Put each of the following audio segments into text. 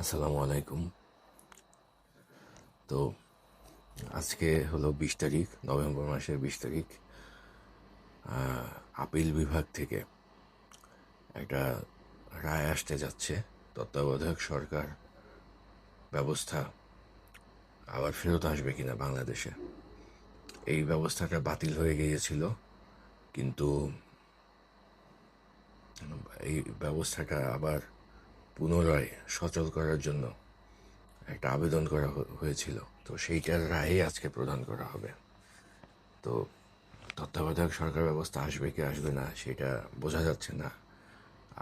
আসসালামু আলাইকুম। তো আজকে হলো বিশ তারিখ, নভেম্বর মাসের বিশ তারিখ। আপিল বিভাগ থেকে একটা রায় আসতে যাচ্ছে। তত্ত্বাবধায়ক সরকার ব্যবস্থা আবার ফেরত আসবে কিনা বাংলাদেশে? এই ব্যবস্থাটা বাতিল হয়ে গিয়েছিল, কিন্তু এই ব্যবস্থাটা আবার পুনরায় সচল করার জন্য একটা আবেদন করা হয়েছিল। তো সেইটার রায় আজকে প্রদান করা হবে। তো তত্ত্বাবধায়ক সরকার ব্যবস্থা আসবে কি আসবে না সেটা বোঝা যাচ্ছে না।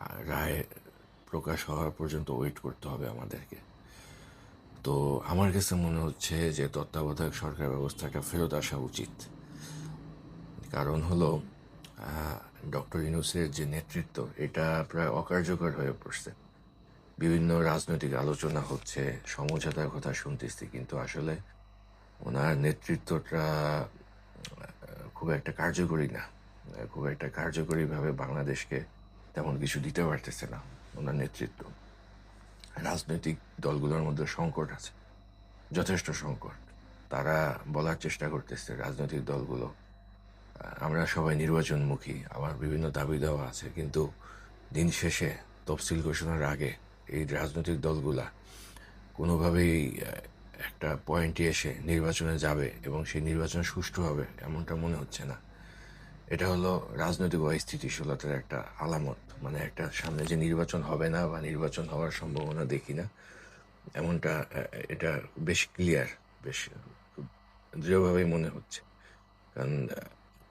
আর রায় প্রকাশ হওয়ার পর্যন্ত ওয়েট করতে হবে আমাদেরকে। তো আমার কাছে মনে হচ্ছে যে তত্ত্বাবধায়ক সরকার ব্যবস্থাটা ফেরত আসা উচিত। কারণ হলো ডক্টর ইনুসের যে নেতৃত্ব, এটা প্রায় অকার্যকর হয়ে পড়ছে। বিভিন্ন রাজনৈতিক আলোচনা হচ্ছে, সমঝোতার কথা শুনতেছি, কিন্তু আসলে ওনার নেতৃত্বটা খুব একটা কার্যকরী না। খুব একটা কার্যকরীভাবে বাংলাদেশকে তেমন কিছু দিতে পারতেছে না ওনার নেতৃত্ব। রাজনৈতিক দলগুলোর মধ্যে সংকট আছে, যথেষ্ট সংকট। তারা বলার চেষ্টা করতেছে, রাজনৈতিক দলগুলো আমরা সবাই নির্বাচনমুখী আবার বিভিন্ন দাবি দেওয়া আছে, কিন্তু দিন শেষে তফসিল ঘোষণার আগে এই রাজনৈতিক দলগুলা কোনোভাবেই একটা পয়েন্টে এসে নির্বাচনে যাবে এবং সেই নির্বাচন সুষ্ঠু হবে এমনটা মনে হচ্ছে না। এটা হলো রাজনৈতিক অস্থিতিশীলতার একটা আলামত। মানে একটা সামনে যে নির্বাচন হবে না বা নির্বাচন হওয়ার সম্ভাবনা দেখি না, এমনটা এটা বেশ ক্লিয়ার বেশ দৃঢ়ভাবেই মনে হচ্ছে। কারণ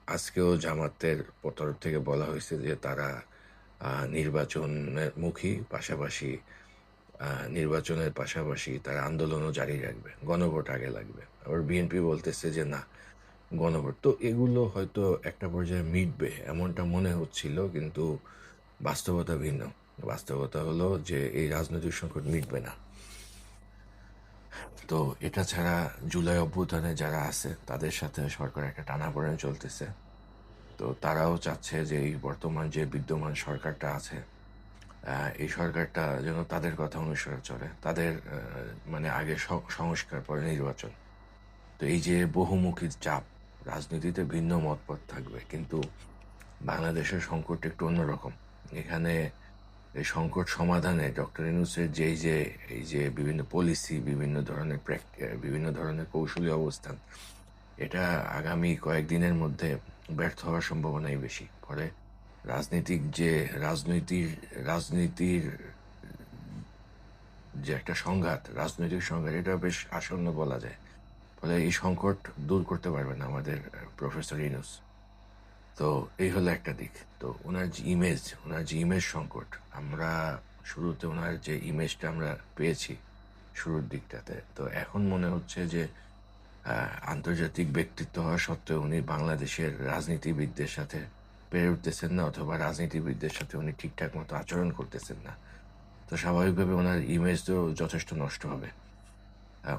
আজকেও জামাতের তরফ থেকে বলা হয়েছে যে তারা নির্বাচনের মুখী পাশাপাশি নির্বাচনের পাশাপাশি তারা আন্দোলনও জারি রাখবে, গণভোট আগে লাগবে। আবার বিএনপি বলতেছে যে, না, গণভোট। তো এগুলো হয়তো একটা পর্যায়ে মিটবে, এমনটা মনে হচ্ছিল, কিন্তু বাস্তবতা ভিন্ন। বাস্তবতা হলো যে, এই রাজনৈতিক সংকট মিটবে না। তো এটা ছাড়া জুলাই অভ্যুত্থানে যারা আছে, তাদের সাথে সরকার একটা টানাপোড়েন চলতেছে। তো তারাও চাচ্ছে যে এই বর্তমান যে বিদ্যমান সরকারটা আছে এই সরকারটা যেন তাদের কথা অনুসরণ চলে, তাদের মানে আগে সংস্কার, পরে নির্বাচন। তো এই যে বহুমুখী চাপ, রাজনীতিতে ভিন্ন মতপথ থাকবে, কিন্তু বাংলাদেশের সংকট একটু অন্যরকম। এখানে এই সংকট সমাধানে ডক্টর ইনুসের যে যে, এই যে বিভিন্ন পলিসি বিভিন্ন ধরনের বিভিন্ন ধরনের কৌশলী অবস্থান এটা আগামী কয়েকদিনের মধ্যে ব্যর্থ হওয়ার সম্ভাবনাই বেশি। ফলে রাজনীতিক যে রাজনীতির রাজনীতির যে একটা সংঘাত, রাজনৈতিক সংঘাত এটা বেশ আসন্ন বলা যায়। ফলে এই সংকট দূর করতে পারবেন আমাদের প্রফেসর ইনুস তো এই হলো একটা দিক। তো ওনার যে ইমেজ ওনার যে ইমেজ সংকট, আমরা শুরুতে ওনার যে ইমেজটা আমরা পেয়েছি, শুরুর দিকটাতে, তো এখন মনে হচ্ছে যে আন্তর্জাতিক ব্যক্তিত্ব হওয়া সত্ত্বেও উনি বাংলাদেশের রাজনীতিবিদদের সাথে পেরে উঠতেছেন না, অথবা রাজনীতিবিদদের সাথে উনি ঠিকঠাক মতো আচরণ করতেছেন না। তো স্বাভাবিকভাবে ওনার ইমেজ তো যথেষ্ট নষ্ট হবে।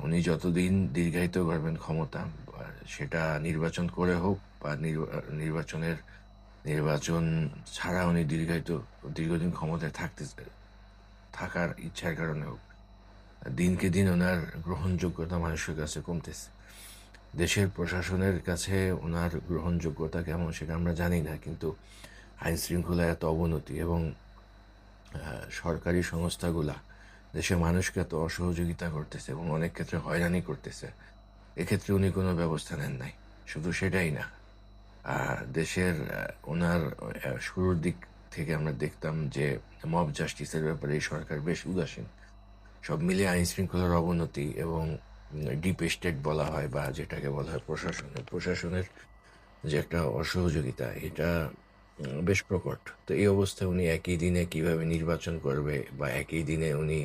উনি যতদিন দীর্ঘায়িত করবেন ক্ষমতা সেটা নির্বাচন করে হোক বা নির্বা- নির্বাচনের নির্বাচন ছাড়া উনি দীর্ঘায়িত, দীর্ঘদিন ক্ষমতায় থাকতে, থাকার ইচ্ছার কারণে হোক। দিনকে দিন ওনার গ্রহণযোগ্যতা মানুষের কাছে কমতেছে। দেশের প্রশাসনের কাছে ওনার গ্রহণযোগ্যতা কেমন সেটা আমরা জানি না, কিন্তু আইন শৃঙ্খলা এত অবনতি এবং সরকারি সংস্থাগুলা দেশের মানুষকে এত অসহযোগিতা করতেছে এবং অনেক ক্ষেত্রে হয়রানি করতেছে, এক্ষেত্রে উনি কোনো ব্যবস্থা নেন নাই। শুধু সেটাই না দেশের ওনার শুরুর দিক থেকে আমরা দেখতাম যে মব জাস্টিসের ব্যাপারে সরকার বেশ উদাসীন। সব মিলিয়ে আইন শৃঙ্খলার অবনতি এবং ডিপ স্টেট বলা হয় বা যেটাকে বলা হয় প্রশাসনের প্রশাসনের যে একটা অসহযোগিতা, এটা বেশ প্রকট। তো এই অবস্থায় উনি একই দিনে কীভাবে নির্বাচন করবে বা একই দিনে উনি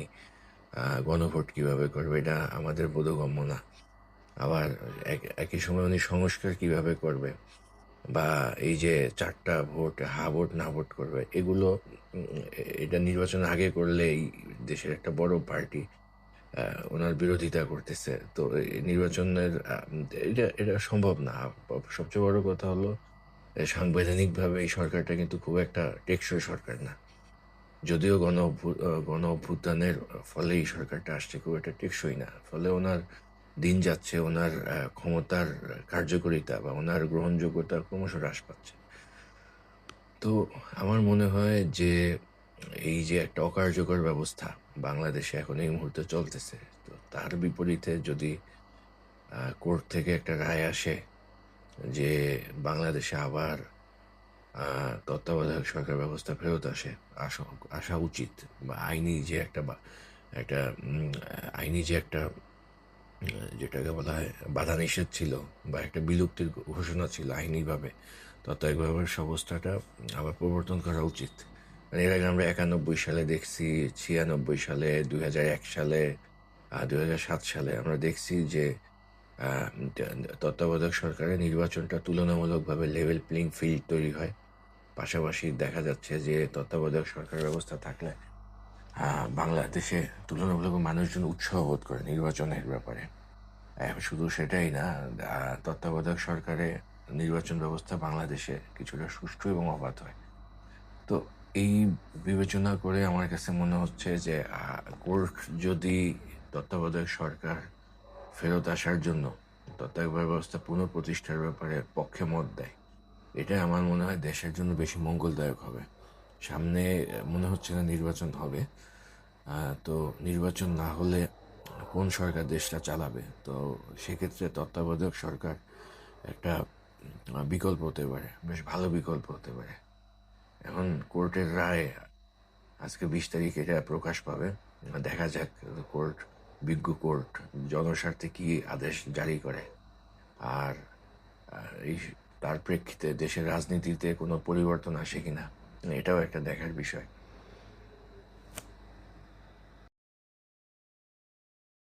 গণভোট কীভাবে করবে, এটা আমাদের বোধগম্য না। আবার একই সময় উনি সংস্কার কীভাবে করবে বা এই যে চারটা ভোট, হা ভোট, না ভোট করবে, এগুলো এটা নির্বাচন আগে করলে এই দেশের একটা বড় পার্টি ওনার বিরোধিতা করতেছে। তো নির্বাচনের এটা এটা সম্ভব না। সবচেয়ে বড় কথা হলো সাংবিধানিকভাবে এই সরকারটা কিন্তু খুব একটা টেকসই সরকার না। যদিও গণ গণ অভ্যুত্থানের ফলে এই সরকারটা আসছে, খুব একটা টেকসই না। ফলে ওনার দিন যাচ্ছে, ওনার ক্ষমতার কার্যকারিতা বা ওনার গ্রহণযোগ্যতা ক্রমশ হ্রাস পাচ্ছে। তো আমার মনে হয় যে এই যে একটা অকার্যকর ব্যবস্থা বাংলাদেশে এখন এই মুহূর্তে চলতেছে, তো তার বিপরীতে যদি কোর্ট থেকে একটা রায় আসে যে বাংলাদেশে আবার তত্ত্বাবধায়ক সরকার ব্যবস্থা ফেরত আসে আসা আসা উচিত বা আইনি যে একটা একটা আইনি যে একটা যেটাকে বলা হয় বাধা নিষেধ ছিল বা একটা বিলুপ্তির ঘোষণা ছিল আইনিভাবে, তত্ত্বাবধায়ক ব্যবস্থাটা আবার প্রবর্তন করা উচিত। মানে এর আগে আমরা একানব্বই সালে দেখছি, ছিয়ানব্বই সালে, দুই হাজার এক সালে দুই হাজার সাত সালে আমরা দেখছি যে তত্ত্বাবধায়ক সরকারের নির্বাচনটা তুলনামূলকভাবে লেভেল প্লেইং ফিল্ড তৈরি হয়। পাশাপাশি দেখা যাচ্ছে যে তত্ত্বাবধায়ক সরকার ব্যবস্থা থাকলে বাংলাদেশে তুলনামূলক মানুষজন উৎসাহ বোধ করে নির্বাচনের ব্যাপারে। শুধু সেটাই না তত্ত্বাবধায়ক সরকারে নির্বাচন ব্যবস্থা বাংলাদেশে কিছুটা সুষ্ঠু এবং অবাধ হয়। তো এই বিবেচনা করে আমার কাছে মনে হচ্ছে যে কোর্ট যদি তত্ত্বাবধায়ক সরকার ফেরত আসার জন্য তত্ত্বাবধায়ক ব্যবস্থা পুনঃপ্রতিষ্ঠার ব্যাপারে পক্ষে মত দেয় এটা আমার মনে হয় দেশের জন্য বেশি মঙ্গলদায়ক হবে। সামনে মনে হচ্ছে না নির্বাচন হবে। তো নির্বাচন না হলে কোন সরকার দেশটা চালাবে? তো সেক্ষেত্রে তত্ত্বাবধায়ক সরকার একটা বিকল্প হতে পারে। বেশ ভালো বিকল্প হতে পারে। এখন কোর্টের রায় আজকে বিশ তারিখ এটা প্রকাশ পাবে। দেখা যাক, কোর্ট, বিজ্ঞ কোর্ট, জনস্বার্থে কি আদেশ জারি করে। আর এই তার প্রেক্ষিতে দেশের রাজনীতিতে কোনো পরিবর্তন আসে কিনা? এটাও একটা দেখার বিষয়।